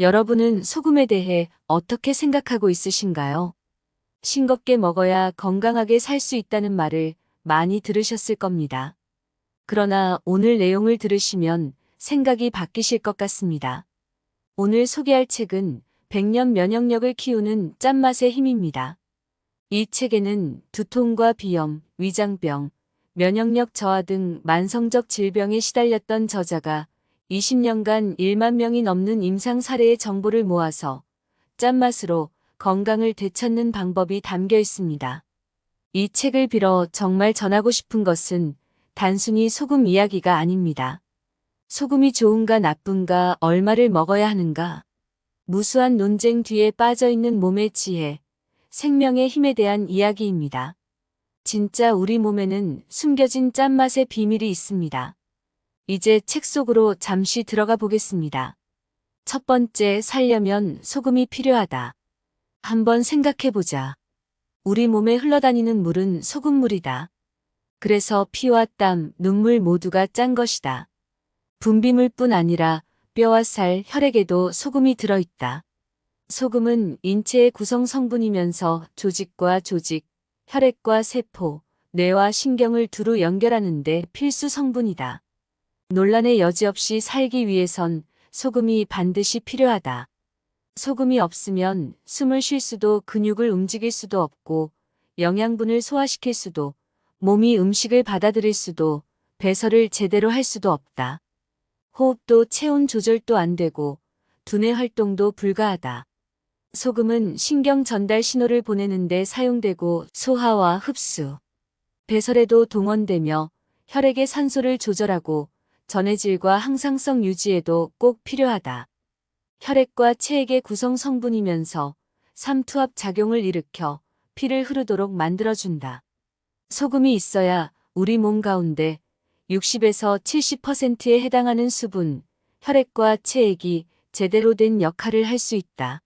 여러분은 소금에 대해 어떻게 생각하고 있으신가요? 싱겁게 먹어야 건강하게 살 수 있다는 말을 많이 들으셨을 겁니다. 그러나 오늘 내용을 들으시면 생각이 바뀌실 것 같습니다. 오늘 소개할 책은 100년 면역력을 키우는 짠맛의 힘입니다. 이 책에는 두통과 비염, 위장병, 면역력 저하 등 만성적 질병에 시달렸던 저자가 20년간 1만 명이 넘는 임상 사례의 정보를 모아서 짠맛으로 건강을 되찾는 방법이 담겨 있습니다. 이 책을 빌어 정말 전하고 싶은 것은 단순히 소금 이야기가 아닙니다. 소금이 좋은가 나쁜가 얼마를 먹어야 하는가 무수한 논쟁 뒤에 빠져 있는 몸의 지혜, 생명의 힘에 대한 이야기입니다. 진짜 우리 몸에는 숨겨진 짠맛의 비밀이 있습니다. 이제 책 속으로 잠시 들어가 보겠습니다. 첫 번째, 살려면 소금이 필요하다. 한번 생각해 보자. 우리 몸에 흘러다니는 물은 소금물이다. 그래서 피와 땀, 눈물 모두가 짠 것이다. 분비물뿐 아니라 뼈와 살, 혈액에도 소금이 들어있다. 소금은 인체의 구성 성분이면서 조직과 조직, 혈액과 세포, 뇌와 신경을 두루 연결하는데 필수 성분이다. 논란의 여지 없이 살기 위해선 소금이 반드시 필요하다. 소금이 없으면 숨을 쉴 수도 근육을 움직일 수도 없고 영양분을 소화시킬 수도 몸이 음식을 받아들일 수도 배설을 제대로 할 수도 없다. 호흡도 체온 조절도 안 되고 두뇌 활동도 불가하다. 소금은 신경 전달 신호를 보내는데 사용되고 소화와 흡수, 배설에도 동원되며 혈액의 산소를 조절하고 전해질과 항상성 유지에도 꼭 필요하다. 혈액과 체액의 구성 성분이면서 삼투압 작용을 일으켜 피를 흐르도록 만들어준다. 소금이 있어야 우리 몸 가운데 60에서 70%에 해당하는 수분, 혈액과 체액이 제대로 된 역할을 할 수 있다.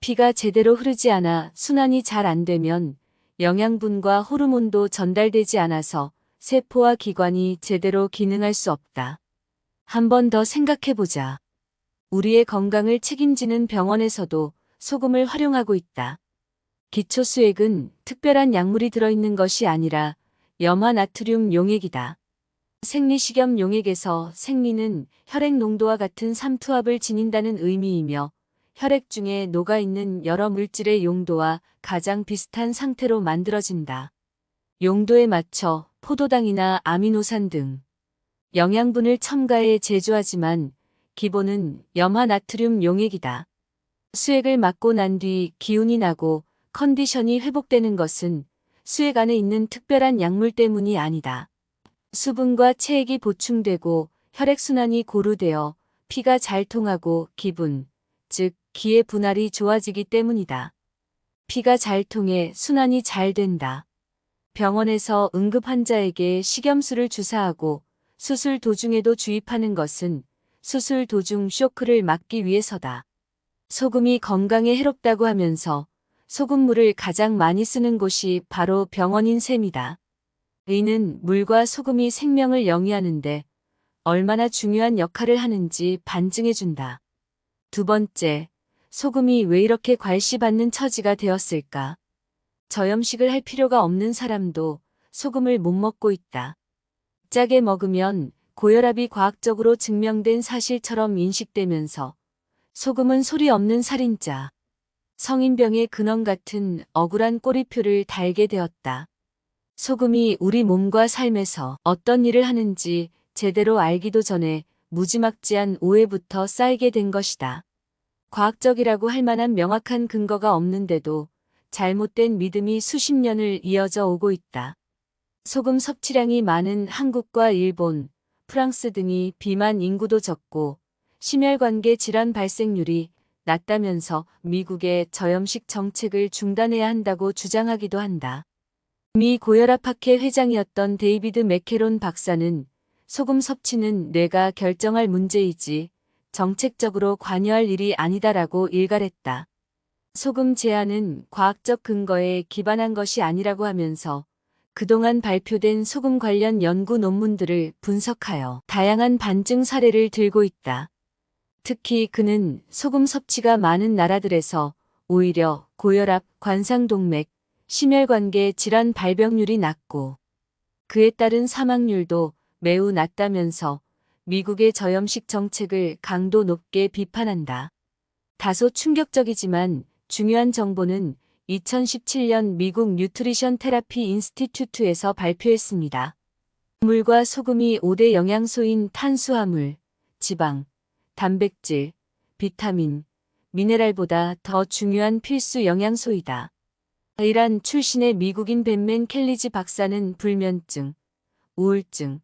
피가 제대로 흐르지 않아 순환이 잘 안 되면 영양분과 호르몬도 전달되지 않아서 세포와 기관이 제대로 기능할 수 없다. 한 번 더 생각해 보자. 우리의 건강을 책임지는 병원에서도 소금을 활용하고 있다. 기초 수액은 특별한 약물이 들어있는 것이 아니라 염화 나트륨 용액이다. 생리식염 용액에서 생리는 혈액 농도와 같은 삼투압을 지닌다는 의미이며 혈액 중에 녹아있는 여러 물질의 용도와 가장 비슷한 상태로 만들어진다. 용도에 맞춰 포도당이나 아미노산 등 영양분을 첨가해 제조하지만 기본은 염화 나트륨 용액이다. 수액을 맞고 난 뒤 기운이 나고 컨디션이 회복되는 것은 수액 안에 있는 특별한 약물 때문이 아니다. 수분과 체액이 보충되고 혈액순환이 고루되어 피가 잘 통하고 기분, 즉 기의 분할이 좋아지기 때문이다. 피가 잘 통해 순환이 잘 된다. 병원에서 응급 환자에게 식염수를 주사하고 수술 도중에도 주입하는 것은 수술 도중 쇼크를 막기 위해서다. 소금이 건강에 해롭다고 하면서 소금물을 가장 많이 쓰는 곳이 바로 병원인 셈이다. 의는 물과 소금이 생명을 영위하는데 얼마나 중요한 역할을 하는지 반증해준다. 두 번째, 소금이 왜 이렇게 괄시받는 처지가 되었을까? 저염식을 할 필요가 없는 사람도 소금을 못 먹고 있다. 짜게 먹으면 고혈압이 과학적으로 증명된 사실처럼 인식되면서 소금은 소리 없는 살인자, 성인병의 근원 같은 억울한 꼬리표를 달게 되었다. 소금이 우리 몸과 삶에서 어떤 일을 하는지 제대로 알기도 전에 무지막지한 오해부터 쌓이게 된 것이다. 과학적이라고 할 만한 명확한 근거가 없는데도 잘못된 믿음이 수십 년을 이어져 오고 있다. 소금 섭취량이 많은 한국과 일본, 프랑스 등이 비만 인구도 적고 심혈관계 질환 발생률이 낮다면서 미국의 저염식 정책을 중단해야 한다고 주장하기도 한다. 미 고혈압학회 회장이었던 데이비드 맥케론 박사는 소금 섭취는 뇌가 결정할 문제이지 정책적으로 관여할 일이 아니다라고 일갈했다. 소금 제한은 과학적 근거에 기반한 것이 아니라고 하면서 그동안 발표된 소금 관련 연구 논문들을 분석하여 다양한 반증 사례를 들고 있다. 특히 그는 소금 섭취가 많은 나라들에서 오히려 고혈압, 관상동맥, 심혈관계 질환 발병률이 낮고 그에 따른 사망률도 매우 낮다면서 미국의 저염식 정책을 강도 높게 비판한다. 다소 충격적이지만 중요한 정보는 2017년 미국 뉴트리션 테라피 인스티튜트에서 발표했습니다. 물과 소금이 5대 영양소인 탄수화물, 지방, 단백질, 비타민, 미네랄보다 더 중요한 필수 영양소이다. 이란 출신의 미국인 벤맨 켈리지 박사는 불면증, 우울증,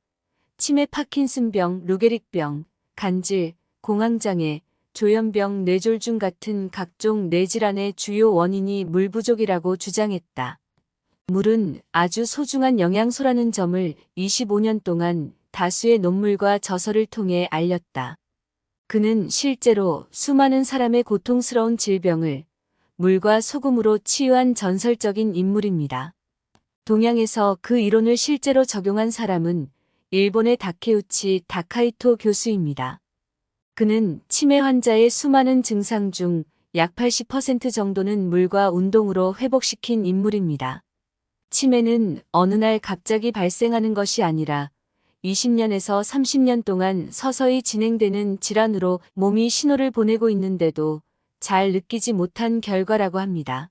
치매 파킨슨병, 루게릭병, 간질, 공황장애, 조현병, 뇌졸중 같은 각종 뇌질환의 주요 원인이 물 부족이라고 주장했다. 물은 아주 소중한 영양소라는 점을 25년 동안 다수의 논문과 저서를 통해 알렸다. 그는 실제로 수많은 사람의 고통스러운 질병을 물과 소금으로 치유한 전설적인 인물입니다. 동양에서 그 이론을 실제로 적용한 사람은 일본의 다케우치 다카이토 교수입니다. 그는 치매 환자의 수많은 증상 중 약 80% 정도는 물과 운동으로 회복시킨 인물입니다. 치매는 어느 날 갑자기 발생하는 것이 아니라 20년에서 30년 동안 서서히 진행되는 질환으로 몸이 신호를 보내고 있는데도 잘 느끼지 못한 결과라고 합니다.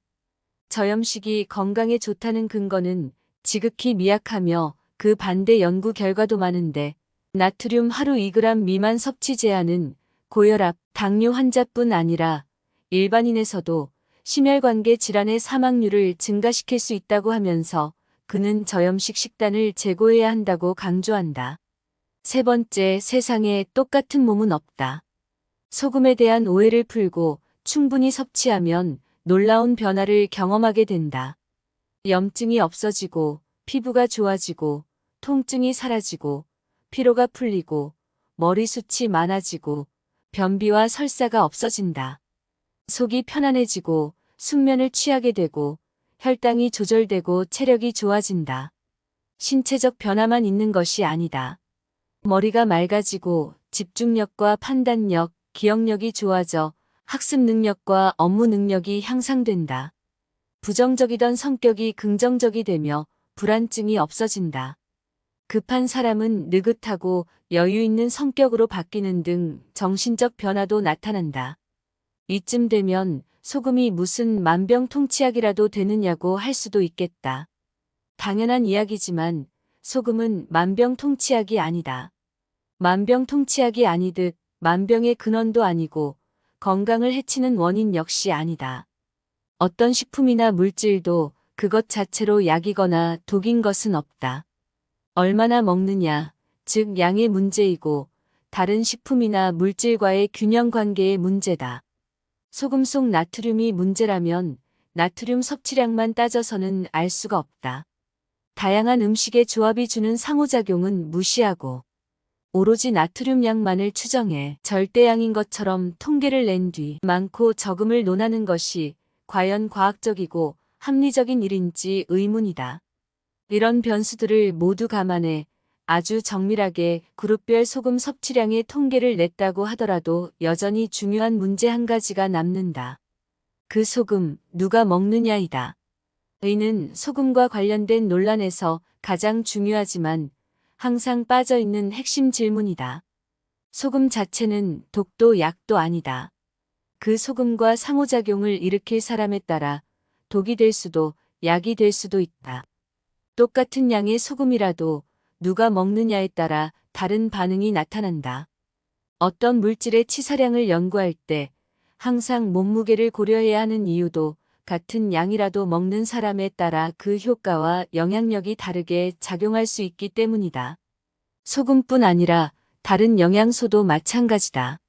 저염식이 건강에 좋다는 근거는 지극히 미약하며 그 반대 연구 결과도 많은데 나트륨 하루 2g 미만 섭취 제한은 고혈압, 당뇨 환자뿐 아니라 일반인에서도 심혈관계 질환의 사망률을 증가시킬 수 있다고 하면서 그는 저염식 식단을 제고해야 한다고 강조한다. 세 번째, 세상에 똑같은 몸은 없다. 소금에 대한 오해를 풀고 충분히 섭취하면 놀라운 변화를 경험하게 된다. 염증이 없어지고 피부가 좋아지고 통증이 사라지고 피로가 풀리고 머리숱이 많아지고 변비와 설사가 없어진다. 속이 편안해지고 숙면을 취하게 되고 혈당이 조절되고 체력이 좋아진다. 신체적 변화만 있는 것이 아니다. 머리가 맑아지고 집중력과 판단력, 기억력이 좋아져 학습 능력과 업무 능력이 향상된다. 부정적이던 성격이 긍정적이 되며 불안증이 없어진다. 급한 사람은 느긋하고 여유 있는 성격으로 바뀌는 등 정신적 변화도 나타난다. 이쯤 되면 소금이 무슨 만병통치약이라도 되느냐고 할 수도 있겠다. 당연한 이야기지만 소금은 만병통치약이 아니다. 만병통치약이 아니듯 만병의 근원도 아니고 건강을 해치는 원인 역시 아니다. 어떤 식품이나 물질도 그것 자체로 약이거나 독인 것은 없다. 얼마나 먹느냐, 즉 양의 문제이고 다른 식품이나 물질과의 균형 관계의 문제다. 소금 속 나트륨이 문제라면 나트륨 섭취량만 따져서는 알 수가 없다. 다양한 음식의 조합이 주는 상호작용은 무시하고 오로지 나트륨 양만을 추정해 절대양인 것처럼 통계를 낸 뒤 많고 적음을 논하는 것이 과연 과학적이고 합리적인 일인지 의문이다. 이런 변수들을 모두 감안해 아주 정밀하게 그룹별 소금 섭취량의 통계를 냈다고 하더라도 여전히 중요한 문제 한 가지가 남는다. 그 소금 누가 먹느냐이다. 의는 소금과 관련된 논란에서 가장 중요하지만 항상 빠져 있는 핵심 질문이다. 소금 자체는 독도 약도 아니다. 그 소금과 상호작용을 일으킬 사람에 따라 독이 될 수도 약이 될 수도 있다. 똑같은 양의 소금이라도 누가 먹느냐에 따라 다른 반응이 나타난다. 어떤 물질의 치사량을 연구할 때 항상 몸무게를 고려해야 하는 이유도 같은 양이라도 먹는 사람에 따라 그 효과와 영향력이 다르게 작용할 수 있기 때문이다. 소금뿐 아니라 다른 영양소도 마찬가지다.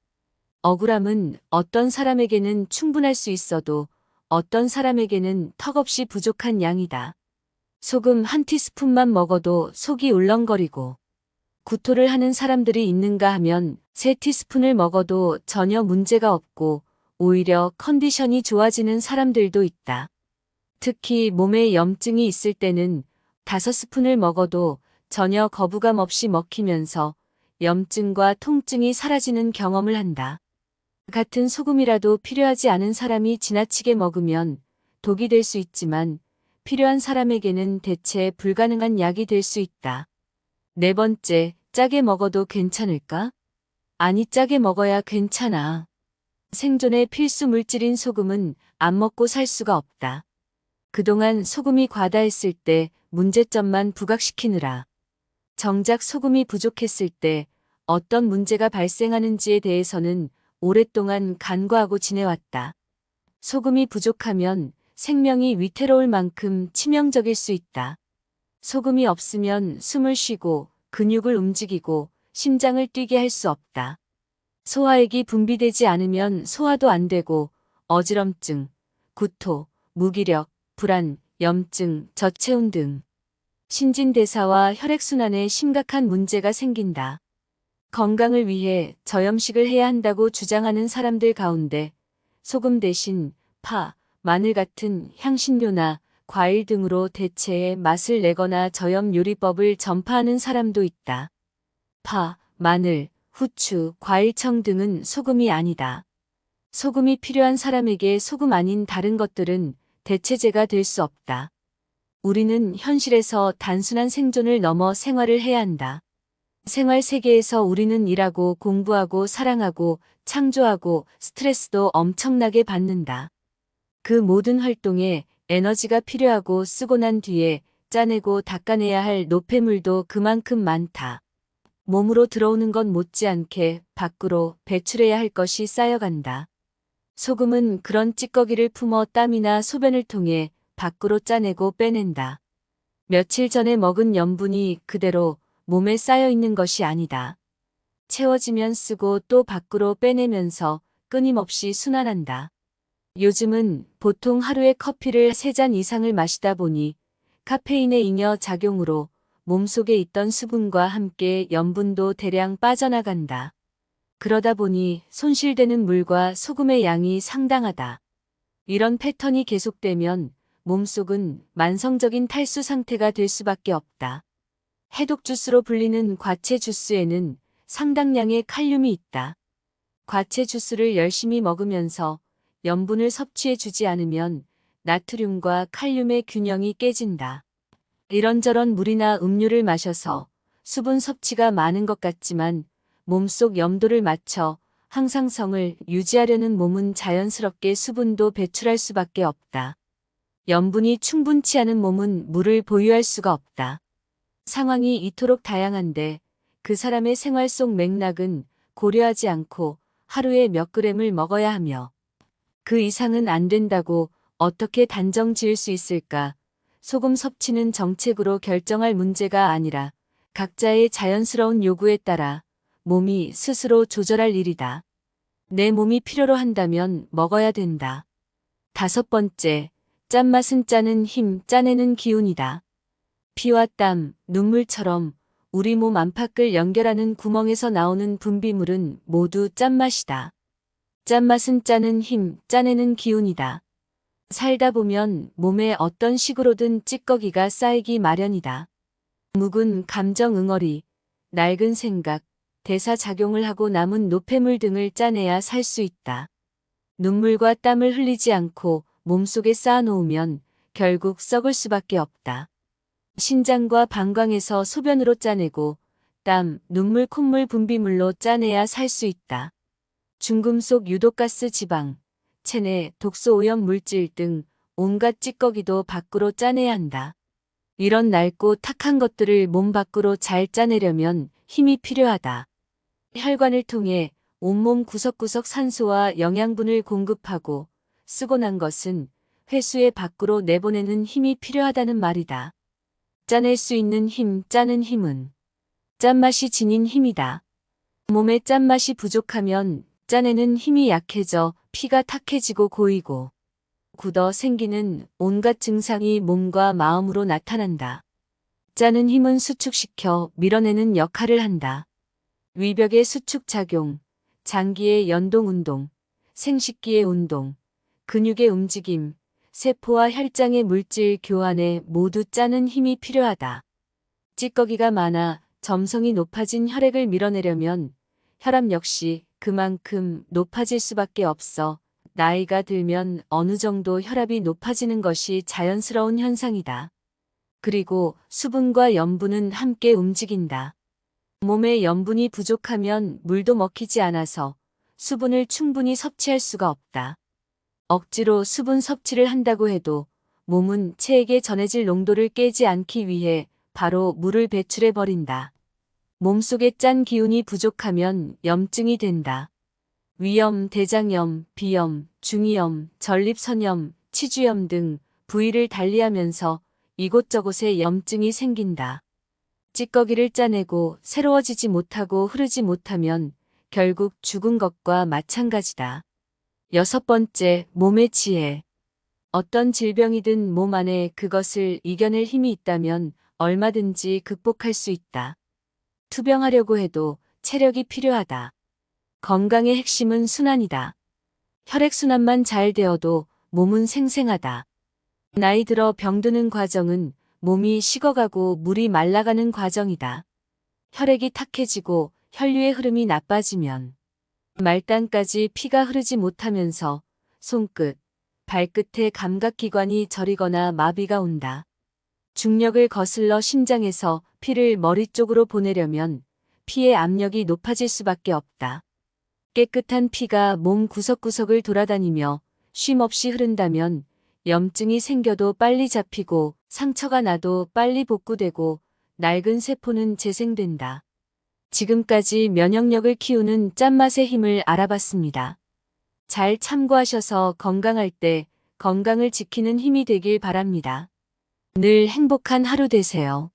억울함은 어떤 사람에게는 충분할 수 있어도 어떤 사람에게는 턱없이 부족한 양이다. 소금 한 티스푼만 먹어도 속이 울렁거리고 구토를 하는 사람들이 있는가 하면 세 티스푼을 먹어도 전혀 문제가 없고 오히려 컨디션이 좋아지는 사람들도 있다. 특히 몸에 염증이 있을 때는 다섯 스푼을 먹어도 전혀 거부감 없이 먹히면서 염증과 통증이 사라지는 경험을 한다. 같은 소금이라도 필요하지 않은 사람이 지나치게 먹으면 독이 될 수 있지만 필요한 사람에게는 대체 불가능한 약이 될 수 있다. 네 번째, 짜게 먹어도 괜찮을까? 아니, 짜게 먹어야 괜찮아. 생존의 필수 물질인 소금은 안 먹고 살 수가 없다. 그동안 소금이 과다했을 때 문제점만 부각시키느라 정작 소금이 부족했을 때 어떤 문제가 발생하는지에 대해서는 오랫동안 간과하고 지내왔다. 소금이 부족하면 생명이 위태로울 만큼 치명적일 수 있다. 소금이 없으면 숨을 쉬고 근육을 움직이고 심장을 뛰게 할 수 없다. 소화액이 분비되지 않으면 소화도 안 되고 어지럼증, 구토, 무기력, 불안, 염증, 저체온 등 신진대사와 혈액순환에 심각한 문제가 생긴다. 건강을 위해 저염식을 해야 한다고 주장하는 사람들 가운데 소금 대신 파, 마늘 같은 향신료나 과일 등으로 대체해 맛을 내거나 저염 요리법을 전파하는 사람도 있다. 파, 마늘, 후추, 과일청 등은 소금이 아니다. 소금이 필요한 사람에게 소금 아닌 다른 것들은 대체제가 될 수 없다. 우리는 현실에서 단순한 생존을 넘어 생활을 해야 한다. 생활 세계에서 우리는 일하고 공부하고 사랑하고 창조하고 스트레스도 엄청나게 받는다. 그 모든 활동에 에너지가 필요하고 쓰고 난 뒤에 짜내고 닦아내야 할 노폐물도 그만큼 많다. 몸으로 들어오는 것 못지않게 밖으로 배출해야 할 것이 쌓여간다. 소금은 그런 찌꺼기를 품어 땀이나 소변을 통해 밖으로 짜내고 빼낸다. 며칠 전에 먹은 염분이 그대로 몸에 쌓여 있는 것이 아니다. 채워지면 쓰고 또 밖으로 빼내면서 끊임없이 순환한다. 요즘은 보통 하루에 커피를 3잔 이상을 마시다 보니 카페인의 잉여 작용으로 몸속에 있던 수분과 함께 염분도 대량 빠져나간다. 그러다 보니 손실되는 물과 소금의 양이 상당하다. 이런 패턴이 계속되면 몸속은 만성적인 탈수 상태가 될 수밖에 없다. 해독 주스로 불리는 과채 주스에는 상당량의 칼륨이 있다. 과채 주스를 열심히 먹으면서 염분을 섭취해 주지 않으면 나트륨과 칼륨의 균형이 깨진다. 이런저런 물이나 음료를 마셔서 수분 섭취가 많은 것 같지만 몸속 염도를 맞춰 항상성을 유지하려는 몸은 자연스럽게 수분도 배출할 수밖에 없다. 염분이 충분치 않은 몸은 물을 보유할 수가 없다. 상황이 이토록 다양한데 그 사람의 생활 속 맥락은 고려하지 않고 하루에 몇 그램을 먹어야 하며 그 이상은 안 된다고 어떻게 단정 지을 수 있을까? 소금 섭취는 정책으로 결정할 문제가 아니라 각자의 자연스러운 요구에 따라 몸이 스스로 조절할 일이다. 내 몸이 필요로 한다면 먹어야 된다. 다섯 번째, 짠맛은 짜는 힘, 짜내는 기운이다. 피와 땀, 눈물처럼 우리 몸 안팎을 연결하는 구멍에서 나오는 분비물은 모두 짠맛이다. 짠맛은 짜는 힘, 짜내는 기운이다. 살다 보면 몸에 어떤 식으로든 찌꺼기가 쌓이기 마련이다. 묵은 감정 응어리, 낡은 생각, 대사작용을 하고 남은 노폐물 등을 짜내야 살 수 있다. 눈물과 땀을 흘리지 않고 몸속에 쌓아놓으면 결국 썩을 수밖에 없다. 신장과 방광에서 소변으로 짜내고 땀, 눈물, 콧물 분비물로 짜내야 살 수 있다. 중금속 유독가스 지방, 체내 독소 오염 물질 등 온갖 찌꺼기도 밖으로 짜내야 한다. 이런 낡고 탁한 것들을 몸 밖으로 잘 짜내려면 힘이 필요하다. 혈관을 통해 온몸 구석구석 산소와 영양분을 공급하고 쓰고 난 것은 회수에 밖으로 내보내는 힘이 필요하다는 말이다. 짜낼 수 있는 힘, 짜는 힘은 짠맛이 지닌 힘이다. 몸에 짠맛이 부족하면 짜내는 힘이 약해져 피가 탁해지고 고이고 굳어 생기는 온갖 증상이 몸과 마음으로 나타난다. 짜는 힘은 수축시켜 밀어내는 역할을 한다. 위벽의 수축작용, 장기의 연동운동, 생식기의 운동, 근육의 움직임, 세포와 혈장의 물질 교환에 모두 짜는 힘이 필요하다. 찌꺼기가 많아 점성이 높아진 혈액을 밀어내려면 혈압 역시 그만큼 높아질 수밖에 없어 나이가 들면 어느 정도 혈압이 높아지는 것이 자연스러운 현상이다. 그리고 수분과 염분은 함께 움직인다. 몸에 염분이 부족하면 물도 먹히지 않아서 수분을 충분히 섭취할 수가 없다. 억지로 수분 섭취를 한다고 해도 몸은 체액에 전해질 농도를 깨지 않기 위해 바로 물을 배출해 버린다. 몸속에 짠 기운이 부족하면 염증이 된다. 위염, 대장염, 비염, 중이염, 전립선염, 치주염 등 부위를 달리하면서 이곳저곳에 염증이 생긴다. 찌꺼기를 짜내고 새로워지지 못하고 흐르지 못하면 결국 죽은 것과 마찬가지다. 여섯 번째, 몸의 지혜. 어떤 질병이든 몸 안에 그것을 이겨낼 힘이 있다면 얼마든지 극복할 수 있다. 투병하려고 해도 체력이 필요하다. 건강의 핵심은 순환이다. 혈액순환만 잘 되어도 몸은 생생하다. 나이 들어 병드는 과정은 몸이 식어가고 물이 말라가는 과정이다. 혈액이 탁해지고 혈류의 흐름이 나빠지면 말단까지 피가 흐르지 못하면서 손끝, 발끝의 감각기관이 저리거나 마비가 온다. 중력을 거슬러 심장에서 피를 머리 쪽으로 보내려면 피의 압력이 높아질 수밖에 없다. 깨끗한 피가 몸 구석구석을 돌아다니며 쉼없이 흐른다면 염증이 생겨도 빨리 잡히고 상처가 나도 빨리 복구되고 낡은 세포는 재생된다. 지금까지 면역력을 키우는 짠맛의 힘을 알아봤습니다. 잘 참고하셔서 건강할 때 건강을 지키는 힘이 되길 바랍니다. 늘 행복한 하루 되세요.